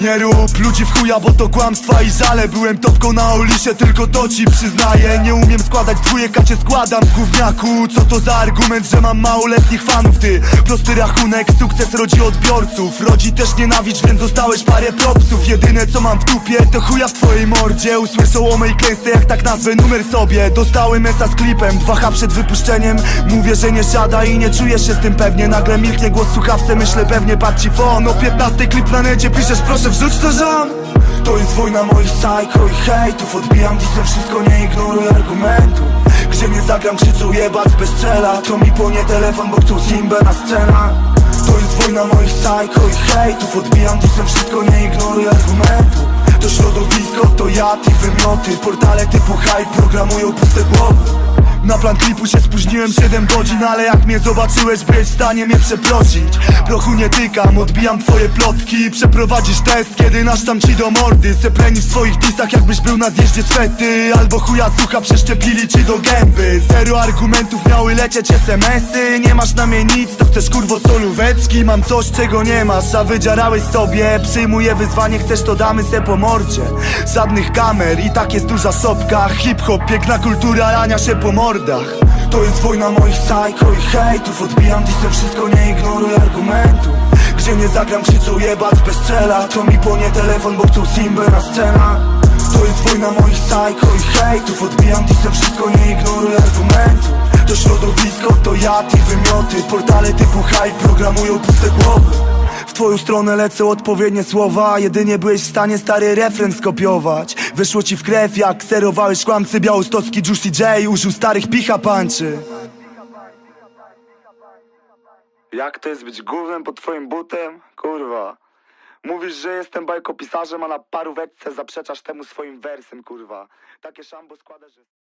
Nie rób ludzi w chuja, bo to kłamstwa i żale Byłem topką na Olisie, tylko to ci przyznaję. Nie umiem składać dwójek, a cię składam Gówniaku, co to za argument, że mam małoletnich fanów? Ty, prosty rachunek, sukces rodzi odbiorców. Rodzi też nienawiść, więc dostałeś parę propsów. Jedyne co mam w dupie, to chuja w twojej mordzie. Usłyszą o mej klęsce, jak tak nazwę numer sobie. Dostałem esa z klipem, 2H przed wypuszczeniem. Mówię, że nie siada i nie czujesz się z tym pewnie. Nagle milknie głos słuchawce, myślę pewnie patrz ci fon O 15 klip na necie piszesz, proszę wrzuć to żon To jest wojna moich psycho i hejtów. Odbijam disem wszystko, nie ignoruj argumentów Gdzie nie zagram, krzyczą jebać bez strzela To mi płonie telefon, bo chcą Simbę na scenach To jest wojna moich psycho i hejtów. Odbijam disem wszystko, nie ignoruj argumentów To środowisko, to ja, ty wymioty. Portale typu hype programują puste głowy na plan klipu się spóźniłem 7 godzin Ale jak mnie zobaczyłeś, byłeś w stanie mnie przeprosić. Prochu nie tykam, odbijam twoje plotki. Przeprowadzisz test, kiedy naszczam ci do mordy. Sepleni w swoich disach, jakbyś był na zjeździe swety. Albo chuja sucha przeszczepili ci do gęby. Zero argumentów miały lecieć smsy Nie masz na mnie nic, to chcesz kurwo solóweczki Mam coś, czego nie masz, a wydzierałeś sobie. Przyjmuję wyzwanie, chcesz to damy se po mordzie. Żadnych kamer i tak jest duża szopka. Hip-hop, piękna kultura, rania się po mordach. To jest wojna moich psycho i hejtów. Odbijam disem wszystko, nie ignoruj argumentów. Gdzie nie zagram, krzyczą jebać bez strzela To mi płonie telefon, bo chcą Simbę na scenach To jest wojna moich psycho i hejtów. Odbijam disem wszystko, nie ignoruj argumentów. To środowisko, to ja, ty wymioty. Portale typu hype programują puste głowy. W twoją stronę lecą odpowiednie słowa. Jedynie byłeś w stanie stary refren skopiować Wyszło ci w krew jak serowałeś kłamcy Białostocki Juicy J użył starych picha panczy. Jak to jest być głównym pod twoim butem? Kurwa. Mówisz, że jestem bajkopisarzem, a na paróweczce zaprzeczasz temu swoim wersem, kurwa. Takie szambo składasz, że...